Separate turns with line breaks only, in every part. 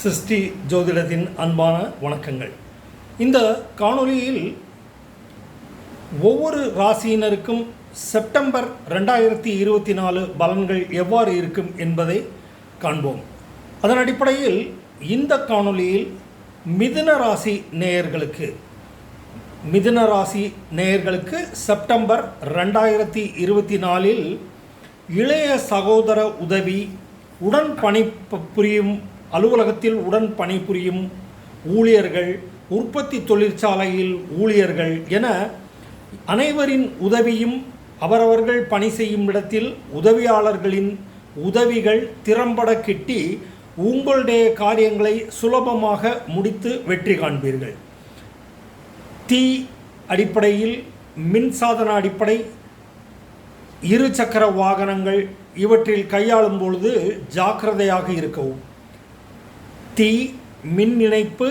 சிருஷ்டி ஜோதிடத்தின் அன்பான வணக்கங்கள். இந்த காணொளியில் ஒவ்வொரு ராசியினருக்கும் செப்டம்பர் ரெண்டாயிரத்தி இருபத்தி நாலு பலன்கள் எவ்வாறு இருக்கும் என்பதை காண்போம். அதன் அடிப்படையில் இந்த காணொளியில் மிதுன ராசி நேயர்களுக்கு மிதுன ராசி நேயர்களுக்கு செப்டம்பர் ரெண்டாயிரத்தி இருபத்தி நாலில் இளைய சகோதர உதவி உடன் பணி புரியும் அலுவலகத்தில் உடன் பணிபுரியும் ஊழியர்கள் உற்பத்தி தொழிற்சாலையில் ஊழியர்கள் என அனைவரின் உதவியும் அவரவர்கள் பணி செய்யும் இடத்தில் உதவியாளர்களின் உதவிகள் திறம்பட கிட்டி உங்களுடைய காரியங்களை சுலபமாக முடித்து வெற்றி காண்பீர்கள். தீ அடிப்படையில் மின்சாதன அடிப்படை இரு சக்கர வாகனங்கள் இவற்றில் கையாளும் பொழுது ஜாக்கிரதையாக இருக்கவும். தீ மின் இணைப்பு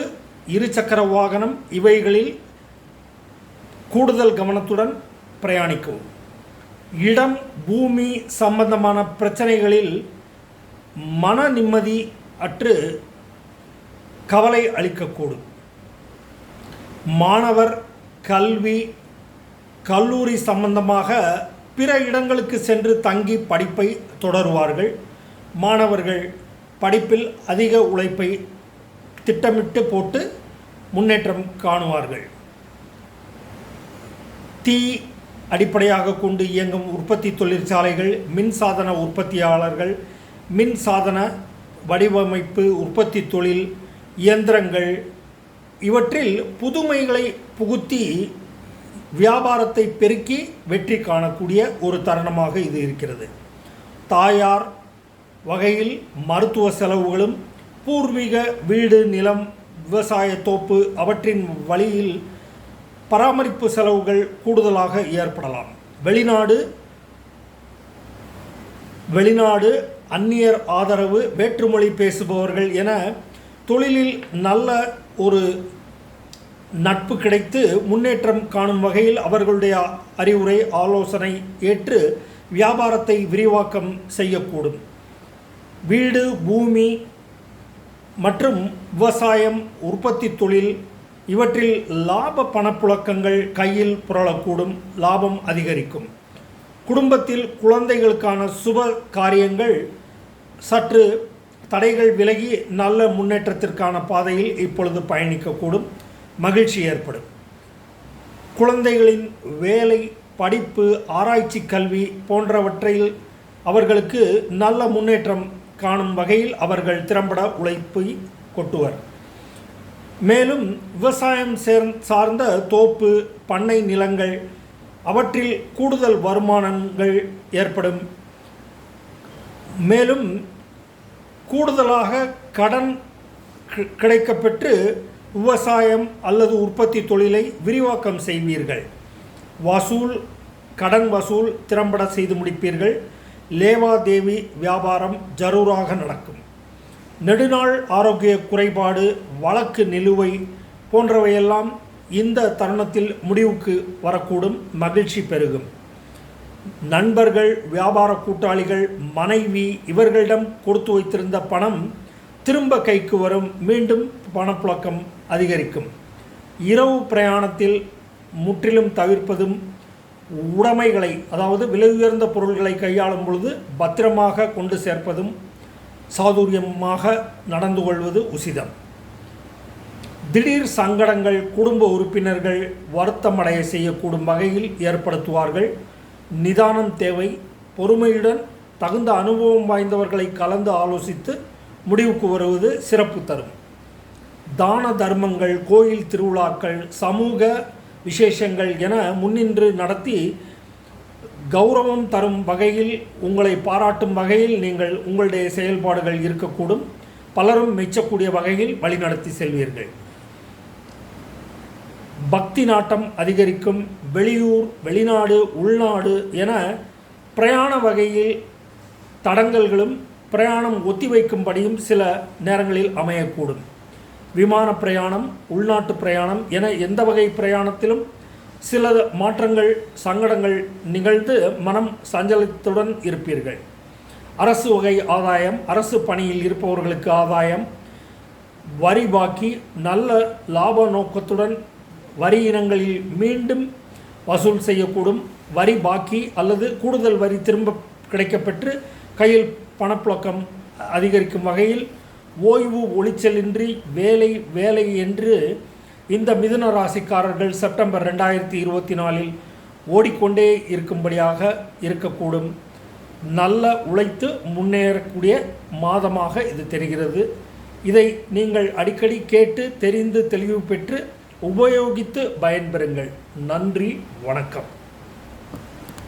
இருசக்கர வாகனம் இவைகளில் கூடுதல் கவனத்துடன் பிரயாணிக்கவும். இடம் பூமி சம்பந்தமான பிரச்சனைகளில் மன நிம்மதி அற்று கவலை அளிக்கக்கூடும். மாணவர் கல்வி கல்லூரி சம்பந்தமாக பிற இடங்களுக்கு சென்று தங்கி படிப்பை தொடருவார்கள். மாணவர்கள் படிப்பில் அதிக உழைப்பை திட்டமிட்டு போட்டு முன்னேற்றம் காணுவார்கள். தீ அடிப்படையாக கொண்டு இயங்கும் உற்பத்தி தொழிற்சாலைகள் மின்சாதன உற்பத்தியாளர்கள் மின் சாதன வடிவமைப்பு உற்பத்தி தொழில் இயந்திரங்கள் இவற்றில் புதுமைகளை புகுத்தி வியாபாரத்தை பெருக்கி வெற்றி காணக்கூடிய ஒரு தருணமாக இது இருக்கிறது. தாயார் வகையில் மருத்துவ செலவுகளும் பூர்வீக வீடு நிலம் விவசாய தோப்பு அவற்றின் வழியில் பராமரிப்பு செலவுகள் கூடுதலாக ஏற்படலாம். வெளிநாடு வெளிநாடு அந்நியர் ஆதரவு வேற்றுமொழி பேசுபவர்கள் என தொழிலில் நல்ல ஒரு நட்பு கிடைத்து முன்னேற்றம் காணும் வகையில் அவர்களுடைய அறிவுரை ஆலோசனை ஏற்று வியாபாரத்தை விரிவாக்கம் செய்யக்கூடும். வீடு பூமி மற்றும் விவசாயம் உற்பத்தி தொழில் இவற்றில் லாப பணப்புழக்கங்கள் கையில் புரளக்கூடும் லாபம் அதிகரிக்கும். குடும்பத்தில் குழந்தைகளுக்கான சுப காரியங்கள் சற்று தடைகள் விலகி நல்ல முன்னேற்றத்திற்கான பாதையில் இப்பொழுது பயணிக்கக்கூடும் மகிழ்ச்சி ஏற்படும். குழந்தைகளின் வேலை படிப்பு ஆராய்ச்சி கல்வி போன்றவற்றில் அவர்களுக்கு நல்ல முன்னேற்றம் காணும் வகையில் அவர்கள் திறம்பட உழைப்பை கொட்டுவர். மேலும் விவசாயம் சேர் சார்ந்த தோப்பு பண்ணை நிலங்கள் அவற்றில் கூடுதல் வருமானங்கள் ஏற்படும். மேலும் கூடுதலாக கடன் கி- கிடைக்கப்பெற்று விவசாயம் அல்லது உற்பத்தி தொழிலை விரிவாக்கம் செய்வீர்கள். வசூல் கடன் வசூல் திறம்பட செய்து முடிப்பீர்கள். லேவாதேவி வியாபாரம் ஜரூராக நடக்கும். நெடுநாள் ஆரோக்கிய குறைபாடு வழக்கு நிலுவை போன்றவையெல்லாம் இந்த தருணத்தில் முடிவுக்கு வரக்கூடும் மகிழ்ச்சி பெருகும். நண்பர்கள் வியாபார கூட்டாளிகள் மனைவி இவர்களிடம் கொடுத்து வைத்திருந்த பணம் திரும்ப கைக்கு வரும் மீண்டும் பணப்புழக்கம் அதிகரிக்கும். இரவு பிரயாணத்தில் முற்றிலும் தவிர்ப்பதும் உடைமைகளை அதாவது விலை உயர்ந்த பொருள்களை கையாளும் பொழுது பத்திரமாக கொண்டு சேர்ப்பதும் சாதுரியமாக நடந்து கொள்வது உசிதம். திடீர் சங்கடங்கள் குடும்ப உறுப்பினர்கள் வருத்தமடைய செய்யக்கூடும் வகையில் ஏற்படுத்துவார்கள். நிதானம் தேவை. பொறுமையுடன் தகுந்த அனுபவம் வாய்ந்தவர்களை கலந்து ஆலோசித்து முடிவுக்கு வருவது சிறப்பு தரும். தான தர்மங்கள் கோயில் திருவிழாக்கள் சமூக விசேஷங்கள் என முன்னின்று நடத்தி கௌரவம் தரும் வகையில் உங்களை பாராட்டும் வகையில் நீங்கள் உங்களுடைய செயல்பாடுகள் இருக்கக்கூடும். பலரும் மெச்சக்கூடிய வகையில் வழிநடத்தி செல்வீர்கள். பக்தி நாட்டம் அதிகரிக்கும். வெளியூர் வெளிநாடு உள்நாடு என பிரயாண வகையில் தடங்கல்களும் பிரயாணம் ஒத்திவைக்கும்படியும் சில நேரங்களில் அமையக்கூடும். விமான பிரயாணம் உள்நாட்டு பிரயாணம் என எந்த வகை பிரயாணத்திலும் சில மாற்றங்கள் சங்கடங்கள் நிகழ்ந்து மனம் சஞ்சலத்துடன் இருப்பீர்கள். அரசு வகை ஆதாயம் அரசு பணியில் இருப்பவர்களுக்கு ஆதாயம் வரி பாக்கி நல்ல லாப நோக்கத்துடன் வரி இனங்களில் மீண்டும் வசூல் செய்யக்கூடும். வரி பாக்கி அல்லது கூடுதல் வரி திரும்ப கிடைக்கப்பெற்று கையில் பணப்புழக்கம் அதிகரிக்கும் வகையில் ஓய்வு ஒளிச்சலின்றி வேலை வேலை என்று இந்த மிதுன ராசிக்காரர்கள் செப்டம்பர் ரெண்டாயிரத்தி இருபத்தி நாலில் ஓடிக்கொண்டே இருக்கும்படியாக இருக்கக்கூடும். நல்ல உழைத்து முன்னேறக்கூடிய மாதமாக இது தெரிகிறது. இதை நீங்கள் அடிக்கடி கேட்டு தெரிந்து தெளிவு பெற்று உபயோகித்து பயன்பெறுங்கள். நன்றி வணக்கம்.